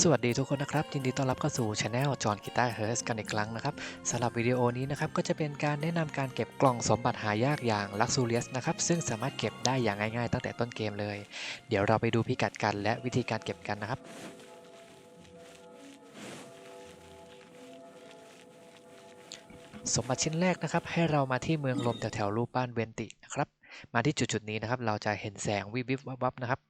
สวัสดีทุกคนนะครับยินดีต้อนรับเข้าสู่ช anel จอห์นกีตาร์เฮิร์สกันอีกครั้งนะครับสำหรับวิดีโอนี้นะครับก็จะเป็นการแนะนำการเก็บกล่องสมบัติหายากอย่าง Luxurious นะครับซึ่งสามารถเก็บได้อย่างง่ายๆตั้งแต่ต้นเกมเลย เดี๋ยวเราไปดูพิกัดกันและวิธีการเก็บกันนะครับสมบัติชิ้นแรกนะครับให้เรามาที่เมืองลมแถวๆรูปบ้านเวนตินะครับมาที่จุดๆนี้นะครับเราจะเห็นแสงวิบวิบวับวับนะครับ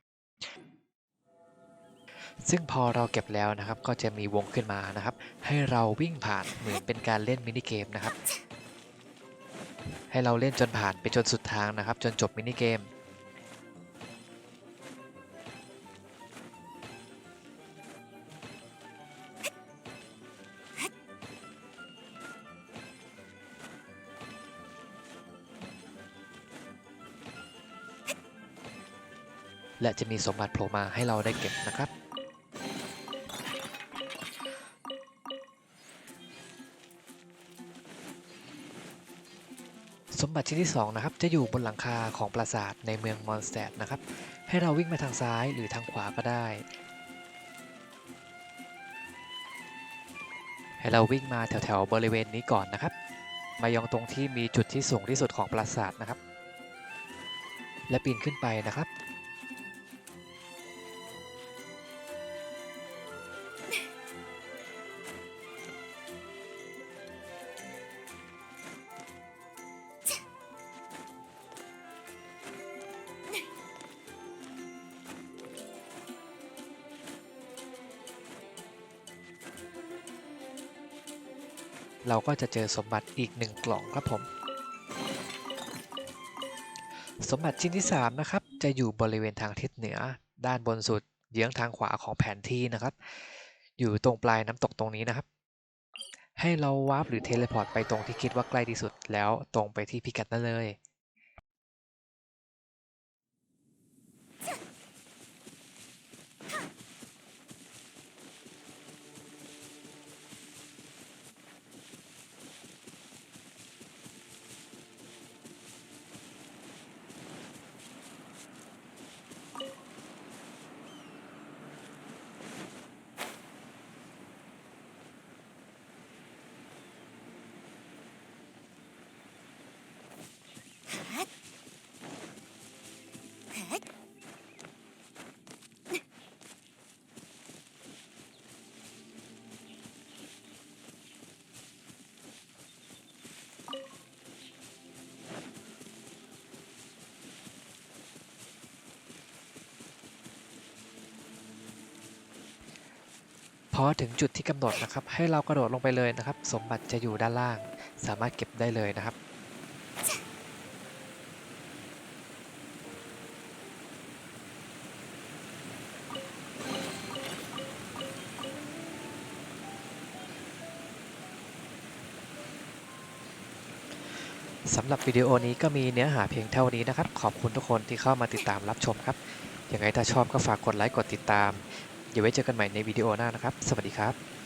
ซึ่งพอเราเก็บแล้วนะครับก็จะมีวงขึ้นมานะครับ ให้เราวิ่งผ่านเหมือนเป็นการเล่นมินิเกมนะครับ ให้เราเล่นจนผ่านไปจนสุดทางนะครับ จนจบมินิเกมและจะมีสมบัติโผล่มาให้เราได้เก็บนะครับ สมบัติชิ้นที่2นะครับจะอยู่บนหลังคาของปราสาทในเมืองมอนสเตดนะครับ ให้เราวิ่งมาทางซ้ายหรือทางขวาก็ได้ ให้เราวิ่งมาแถวๆบริเวณนี้ก่อนนะครับ มายังตรงที่มีจุดที่สูงที่สุดของปราสาทนะครับ และปีนขึ้นไปนะครับ เราก็จะเจอสมบัติอีกหนึ่งกล่องครับผม สมบัติชิ้นที่ 3 นะครับ จะอยู่บริเวณทางทิศเหนือ ด้านบนสุดเยื้องทางขวาของแผนที่นะครับ อยู่ตรงปลายน้ำตกตรงนี้นะครับ ให้เราวาร์ปหรือเทเลพอร์ตไปตรงที่คิดว่าใกล้ที่สุดแล้วตรงไปที่พิกัดนั่นเลย พอถึงจุดที่กำหนดนะครับ ให้เรากระโดดลงไปเลยนะครับ สมบัติจะอยู่ด้านล่าง สามารถเก็บได้เลยนะครับ สำหรับวิดีโอนี้ก็มีเนื้อหาเพียงเท่านี้นะครับ ขอบคุณทุกคนที่เข้ามาติดตามรับชมครับยังไงถ้าชอบก็ฝากกดไลค์กดติดตาม เดี๋ยวไว้เจอกันใหม่ในวิดีโอหน้านะครับ สวัสดีครับ